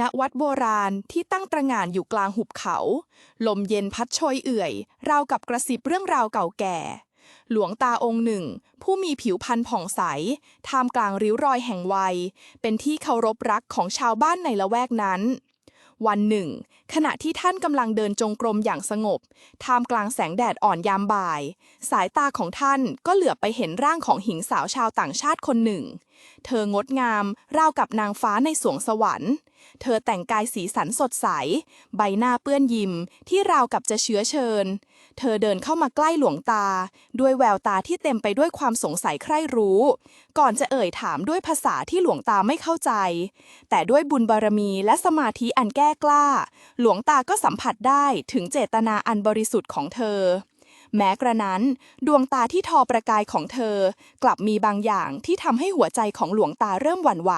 ณวัดโบราณที่ตั้งตระหง่านอยู่กลางหุบเขา ลมเย็นพัดโชยเอื่อย ราวกับกระซิบเรื่องราวเก่าแก่ หลวงตาองค์หนึ่ง ผู้มีผิวพรรณผ่องใส ท่ามกลางริ้วรอยแห่งวัย เป็นที่เคารพรักของชาวบ้านในละแวกนั้น วันหนึ่ง ขณะที่ท่านกำลังเดินจงกรมอย่างสงบ ท่ามกลางแสงแดดอ่อนยามบ่าย สายตาของท่านก็เหลือบไปเห็นร่างของหญิงสาวชาวต่างชาติคนหนึ่ง เธองดงามราวกับนางฟ้าในสวงสวรรค์ เธอแต่งกายสีสันสดใส ใบหน้าเปื้อนยิ้มที่ราวกับจะเชื้อเชิญ เธอเดินเข้ามาใกล้หลวงตา ด้วยแววตาที่เต็มไปด้วยความสงสัยใคร่รู้ ก่อนจะเอ่ยถามด้วยภาษาที่หลวงตาไม่เข้าใจ แต่ด้วยบุญบารมีและสมาธิอันแก้กล้า หลวงตาก็สัมผัสได้ถึงเจตนาอันบริสุทธิ์ของเธอ แม้กระนั้น ดวงตาที่ทอประกายของเธอ กลับมีบางอย่างที่ทำให้หัวใจของหลวงตาเริ่มหวั่นไหว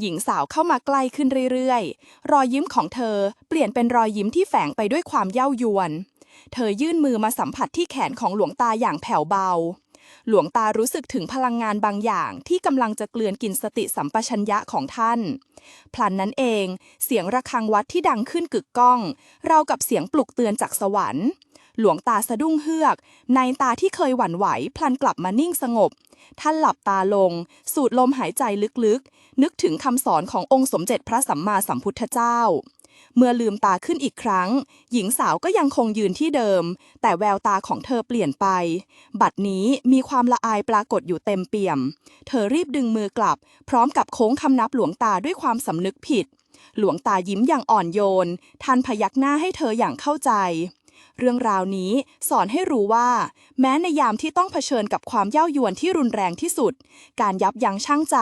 หญิงสาวเข้ามาใกล้ขึ้นเรื่อยๆ รอยยิ้มของเธอเปลี่ยนเป็นรอยยิ้มที่แฝงไปด้วยความเย้ายวน เธอยื่นมือมาสัมผัสที่แขนของหลวงตาอย่างแผ่วเบา หลวงตารู้สึกถึงพลังงานบางอย่างที่กำลังจะเกลื่อนกินสติสัมปชัญญะของท่าน พลันนั้นเอง เสียงระฆังวัดที่ดังขึ้นกึกก้อง เรากับเสียงปลุกเตือนจากสวรรค์ หลวงตาสะดุ้งเฮือก ในตาที่เคยหวั่นไหว พลันกลับมานิ่งสงบ ท่านหลับตาลง สูดลมหายใจลึกๆ นึกถึงคำสอนขององค์สมเด็จพระสัมมาสัมพุทธเจ้า เมื่อลืมตาขึ้นอีกครั้ง หญิงสาวก็ยังคงยืนที่เดิม แต่แววตาของเธอเปลี่ยนไป บัดนี้มีความละอายปรากฏอยู่เต็มเปี่ยม เธอรีบดึงมือกลับ พร้อมกับโค้งคำนับหลวงตาด้วยความสำนึกผิด หลวงตายิ้มอย่างอ่อนโยนท่านพยักหน้าให้เธออย่างเข้าใจ เรื่องราวนี้สอนให้รู้ว่า แม้ในยามที่ต้องเผชิญกับความเย่ายวนที่รุนแรงที่สุด การยับยั้งชั่งใจ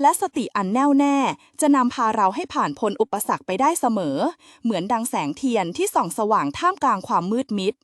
และสติอันแน่วแน่ จะนำพาเราให้ผ่านพ้นอุปสรรคไปได้เสมอ เหมือนดังแสงเทียนที่ส่องสว่างท่ามกลางความมืดมิด